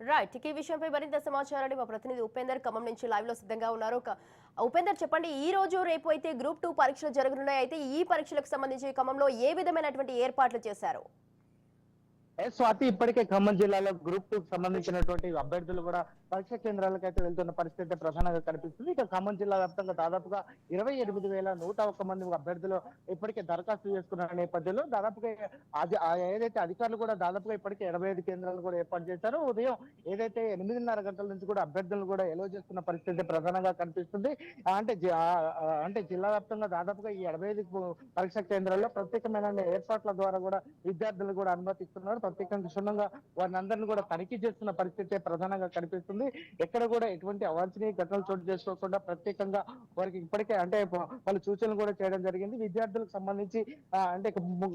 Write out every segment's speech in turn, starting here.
Right ఈ విషయంపై మరింత సమాచారాన్ని మా ప్రతినిధి ఉపేందర్ ఖమ్మం నుంచి లైవ్లో సిద్ధంగా ఉన్నారు. ఒక- ఉపేందర్ చెప్పండి ఈ రోజు రేపు అయితే గ్రూప్ టూ పరీక్షలు జరగనున్నాయి. అయితే ఈ పరీక్షలకు సంబంధించి ఖమ్మంలో ఏ విధమైనటువంటి ఏర్పాట్లు చేశారు? స్వాతి ఇప్పటికే ఖమ్మం జిల్లాలో గ్రూప్ టూ సంబంధించినటువంటి అభ్యర్థులు కూడా పరీక్ష కేంద్రాలకు అయితే వెళ్తున్న పరిస్థితి ప్రధానంగా కనిపిస్తుంది. ఇక ఖమ్మం జిల్లా వ్యాప్తంగా దాదాపుగా ఇరవై ఎనిమిది వేల నూట ఒక్క మంది అభ్యర్థులు ఇప్పటికే దరఖాస్తు చేసుకున్న నేపథ్యంలో దాదాపుగా అది- ఏదైతే అధికారులు కూడా దాదాపుగా ఇప్పటికే ఇరవై ఐదు కేంద్రాలు కూడా ఏర్పాటు చేశారు ఉదయం ఏదైతే ఎనిమిదిన్నర గంటల నుంచి కూడా అభ్యర్థులను కూడా ఎలో చేస్తున్న పరిస్థితి ప్రధానంగా కనిపిస్తుంది. అంటే అంటే జిల్లా వ్యాప్తంగా దాదాపుగా ఈ ఎనభై ఐదు పరీక్ష కేంద్రాల్లో ప్రత్యేకమైన ఏర్పాట్ల ద్వారా కూడా విద్యార్థులు కూడా అనుమతిస్తున్నారు. ప్రత్యేకంగా క్షుణ్ణంగా వారిని అందరిని కూడా తనిఖీ చేస్తున్న పరిస్థితి ప్రధానంగా కనిపిస్తుంది. ఎక్కడ కూడా ఎటువంటి అవాంఛనీయ ఘటనలు చోటు చేసుకోకుండా ప్రత్యేకంగా వారికి ఇప్పటికే అంటే వాళ్ళు సూచనలు కూడా చేయడం జరిగింది. విద్యార్థులకు సంబంధించి అంటే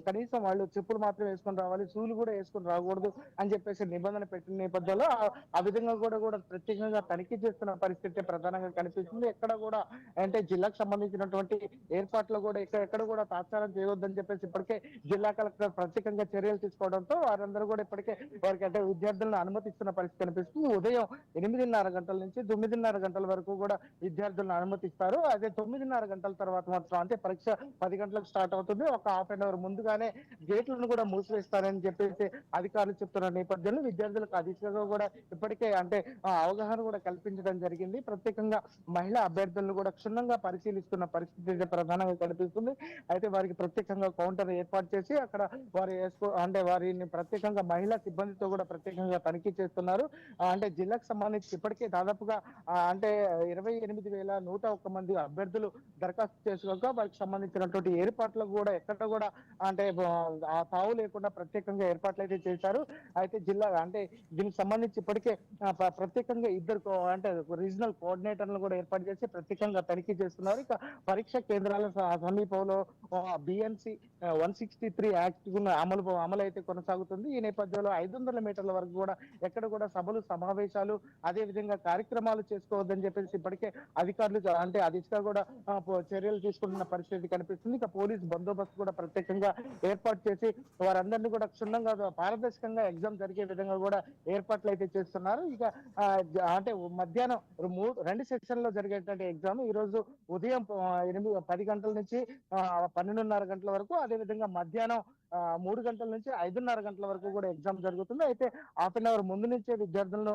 కనీసం వాళ్ళు చెప్పులు మాత్రం వేసుకొని రావాలి షూలు కూడా వేసుకొని రాకూడదు అని చెప్పేసి నిబంధన పెట్టిన నేపథ్యంలో ఆ- విధంగా కూడా కూడా ప్రత్యేకంగా తనిఖీ చేస్తున్న పరిస్థితి ప్రధానంగా కనిపిస్తుంది. ఎక్కడ కూడా అంటే జిల్లాకు సంబంధించినటువంటి ఏర్పాట్లు కూడా ఇక్కడ ఎక్కడ కూడా తాత్సారం చేయవద్దని చెప్పేసి ఇప్పటికే జిల్లా కలెక్టర్ ప్రత్యేకంగా చర్యలు తీసుకోవడంతో వారందరూ కూడా ఇప్పటికే వారికి అంటే విద్యార్థులను అనుమతిస్తున్న పరిస్థితి కనిపిస్తుంది. ఉదయం ఎనిమిదిన్నర గంటల నుంచి తొమ్మిదిన్నర గంటల వరకు కూడా విద్యార్థులను అనుమతిస్తారు. అదే తొమ్మిదిన్నర గంటల తర్వాత మాత్రం అంటే పరీక్ష పది గంటలకు స్టార్ట్ అవుతుంది. ఒక హాఫ్ అన్ అవర్ ముందుగానే గేట్లను కూడా మూసివేస్తారని చెప్పేసి అధికారులు చెప్తున్న నేపథ్యంలో విద్యార్థులకు అధికంగా కూడా ఇప్పటికే అంటే ఆ, అవగాహన కూడా కల్పించడం జరిగింది. ప్రత్యేకంగా మహిళా అభ్యర్థులను కూడా క్షుణ్ణంగా పరిశీలిస్తున్న పరిస్థితి అయితే ప్రధానంగా కనిపిస్తుంది. అయితే వారికి ప్రత్యేకంగా కౌంటర్ ఏర్పాటు చేసి అక్కడ వారు వేసుకో అంటే వారిని ప్రత్యేకంగా మహిళా సిబ్బందితో కూడా ప్రత్యేకంగా తనిఖీ చేస్తున్నారు. అంటే జిల్లాకు సంబంధించి ఇప్పటికే దాదాపుగా అంటే ఇరవై ఎనిమిది వేల నూట ఒక్క మంది అభ్యర్థులు దరఖాస్తు చేసుకోగా వారికి సంబంధించినటువంటి ఏర్పాట్లు కూడా ఎక్కడ కూడా అంటే ఆ తావు లేకుండా ప్రత్యేకంగా ఏర్పాట్లు అయితే చేశారు. అయితే జిల్లా అంటే దీనికి సంబంధించి ఇప్పటికే ప్రత్యేకంగా ఇద్దరు అంటే రీజనల్ కోఆర్డినేటర్లు కూడా ఏర్పాటు చేసి ప్రత్యేకంగా తనిఖీ చేస్తున్నారు. ఇక పరీక్ష కేంద్రాల సమీపంలో BNS one sixty three act అమలు అమలు అయితే కొనసాగుతుంది. ఈ నేపథ్యంలో ఐదు వందల మీటర్ల వరకు కూడా ఎక్కడ కూడా సభలు సమావేశాలు అదే విధంగా కార్యక్రమాలు చేసుకోవద్దని చెప్పేసి ఇప్పటికే అధికారులు అంటే ఆ దిశగా కూడా చర్యలు తీసుకుంటున్న పరిస్థితి కనిపిస్తుంది. ఇక పోలీస్ బందోబస్తు కూడా ప్రత్యేకంగా ఏర్పాటు చేసి వారందరినీ కూడా క్షుణ్ణంగా పారదర్శకంగా ఎగ్జామ్ జరిగే విధంగా కూడా ఏర్పాట్లు అయితే చేస్తున్నారు. ఇక అంటే మధ్యాహ్నం మూడు రెండు సెక్షన్లో జరిగేటువంటి ఎగ్జామ్ ఈ రోజు ఉదయం ఎనిమిది పది గంటల నుంచి పన్నెండున్నర గంటల వరకు. అదే విధంగా మధ్యాహ్నం మూడు గంటల నుంచి ఐదున్నర గంటల వరకు కూడా ఎగ్జామ్ జరుగుతుంది. అయితే హాఫ్ అన్ అవర్ ముందు నుంచే విద్యార్థులను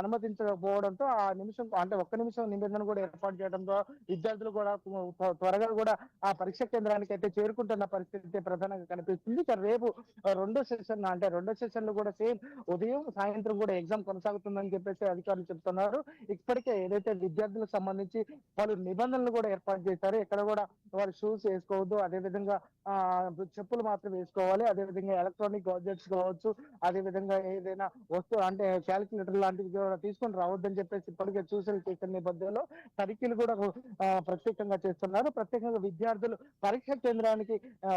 అనుమతించకపోవడంతో ఆ నిమిషం అంటే ఒక్క నిమిషం నిబంధన కూడా ఏర్పాటు చేయడంతో విద్యార్థులు కూడా త్వరగా కూడా ఆ పరీక్ష కేంద్రానికి అయితే చేరుకుంటున్న పరిస్థితి ప్రధానంగా కనిపిస్తుంది. ఇక రేపు రెండో సెషన్ అంటే రెండో సెషన్లో కూడా సేమ్ ఉదయం సాయంత్రం కూడా ఎగ్జామ్ కొనసాగుతుందని చెప్పేసి అధికారులు చెప్తున్నారు ఇప్పటికే ఏదైతే విద్యార్థులకు సంబంధించి పలు నిబంధనలు కూడా ఏర్పాటు చేశారు ఇక్కడ కూడా వారు షూస్ వేసుకోవద్దు. అదే విధంగా ఆ చెప్పులు మాత్రం వేసుకోవాలి అదే విధంగా ఎలక్ట్రానిక్ గాడ్జెట్స్ కావచ్చు అదే విధంగా ఏదైనా వస్తువు అంటే క్యాలిక్యులేటర్ లాంటివి కూడా తీసుకొని రావద్దని చెప్పేసి ఇప్పటికే చూసిన చేసిన నేపథ్యంలో తనిఖీలు కూడా ప్రత్యేకంగా చేస్తున్నారు. ప్రత్యేకంగా విద్యార్థులు పరీక్ష కేంద్రానికి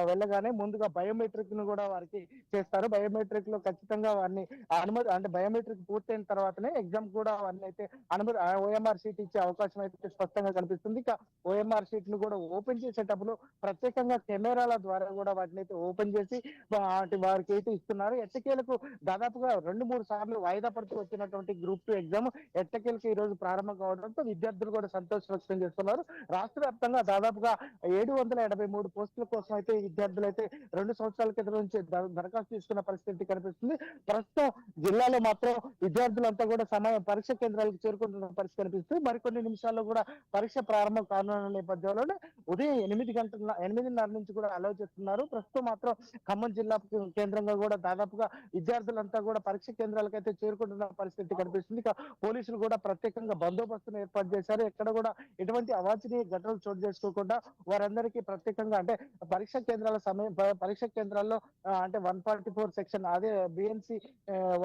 వెళ్ళగానే ముందుగా బయోమెట్రిక్ను కూడా వారికి చేస్తారు. బయోమెట్రిక్లో ఖచ్చితంగా వారిని అనుమతి అంటే బయోమెట్రిక్ పూర్తయిన తర్వాతనే ఎగ్జామ్ కూడా వారిని అయితే అనుమతి ఓఎంఆర్ సీట్ ఇచ్చే అవకాశం అయితే స్పష్టంగా కనిపిస్తుంది. ఇక ఓఎంఆర్ సీట్ను కూడా ఓపెన్ చేసేటప్పుడు ప్రత్యేకంగా కెమెరాల ద్వారా కూడా వాటిని అయితే ఓపెన్ చేసి చేసి వారికి అయితే ఇస్తున్నారు? ఎట్టకేలకు దాదాపుగా రెండు మూడు సార్లు వాయిదా పడుతూ వచ్చినటువంటి గ్రూప్ టూ ఎగ్జామ్ ఎట్టకేలకు ఈ రోజు ప్రారంభం కావడంతో విద్యార్థులు కూడా సంతోషం వ్యక్తం చేస్తున్నారు. రాష్ట్ర వ్యాప్తంగా దాదాపుగా ఏడు వందల ఎనభై మూడు పోస్టుల కోసం అయితే విద్యార్థులు అయితే రెండు సంవత్సరాల క్రితం నుంచి దరఖాస్తు తీసుకున్న పరిస్థితి కనిపిస్తుంది. ప్రస్తుతం జిల్లాలో మాత్రం విద్యార్థులంతా కూడా సమయం పరీక్ష కేంద్రాలకు చేరుకుంటున్న పరిస్థితి కనిపిస్తుంది. మరికొన్ని నిమిషాల్లో కూడా పరీక్ష ప్రారంభం కానున్న నేపథ్యంలోనే ఉదయం ఎనిమిది గంటల ఎనిమిదిన్నర నుంచి కూడా అలౌ చేస్తున్నారు. ప్రస్తుతం మాత్రం ఖమ్మం జిల్లా కేంద్రంగా కూడా దాదాపుగా విద్యార్థులంతా కూడా పరీక్ష కేంద్రాలకు అయితే చేరుకుంటున్న పరిస్థితి కనిపిస్తుంది. ఇక పోలీసులు కూడా ప్రత్యేకంగా బందోబస్తును ఏర్పాటు చేశారు. ఎక్కడ కూడా ఎటువంటి అవాంఛనీయ ఘటనలు చోటు చేసుకోకుండా వారందరికీ ప్రత్యేకంగా అంటే పరీక్ష కేంద్రాల సమయం పరీక్ష కేంద్రాల్లో అంటే వన్ ఫార్టీ ఫోర్ సెక్షన్ అదే BNS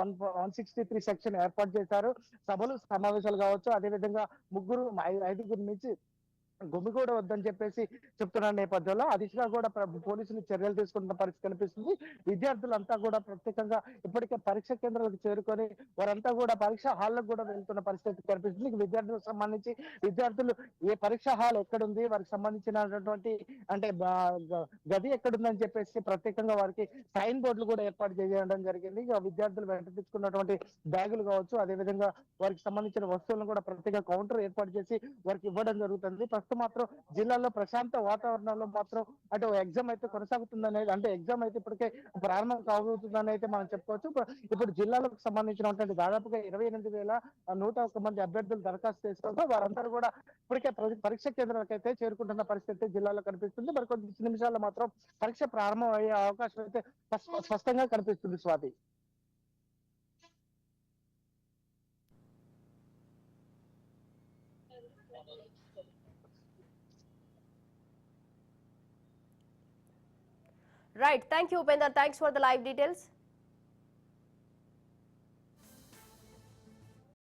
one one sixty three section ఏర్పాటు చేశారు. సభలు సమావేశాలు కావచ్చు. అదే విధంగా ముగ్గురు ఐదుగురు నుంచి గుమిగూడ వద్దని చెప్పేసి చెప్తున్న నేపథ్యంలో ఆ కూడా పోలీసులు చర్యలు తీసుకుంటున్న పరిస్థితి కనిపిస్తుంది. విద్యార్థులంతా కూడా ప్రత్యేకంగా ఇప్పటికే పరీక్ష కేంద్రాలకు చేరుకొని వారంతా కూడా పరీక్ష హాల్లకు కూడా వెళ్తున్న పరిస్థితి కనిపిస్తుంది. విద్యార్థులకు సంబంధించి విద్యార్థులు ఏ పరీక్ష హాల్ ఎక్కడుంది వారికి సంబంధించినటువంటి అంటే గది ఎక్కడుందని చెప్పేసి ప్రత్యేకంగా వారికి సైన్ బోర్డులు కూడా ఏర్పాటు చేయడం జరిగింది. ఇక విద్యార్థులు వెంట తెచ్చుకున్నటువంటి బ్యాగులు కావచ్చు అదే విధంగా వారికి సంబంధించిన వస్తువులను కూడా ప్రత్యేక కౌంటర్ ఏర్పాటు చేసి వారికి ఇవ్వడం జరుగుతుంది. ప్రస్తుతం మాత్రం జిల్లాలో ప్రశాంత వాతావరణంలో మాత్రం అటు ఎగ్జామ్ అయితే కొనసాగుతుందనేది అంటే ఎగ్జామ్ అయితే ఇప్పటికే ప్రారంభం కాబోతుందని అయితే మనం చెప్పుకోవచ్చు. ఇప్పుడు జిల్లాలకు సంబంధించినటువంటి దాదాపుగా ఇరవై ఎనిమిది వేల నూట ఒక్క మంది అభ్యర్థులు దరఖాస్తు చేసుకోగా వారందరూ కూడా ఇప్పటికే పరీక్ష కేంద్రాలకు అయితే చేరుకుంటున్న పరిస్థితి జిల్లాలో కనిపిస్తుంది. మరి కొద్ది నిమిషాల్లో మాత్రం పరీక్ష ప్రారంభం అయ్యే అవకాశం అయితే స్పష్టంగా కనిపిస్తుంది Swathi. Right. Thank you, Upendra. Thanks for the live details.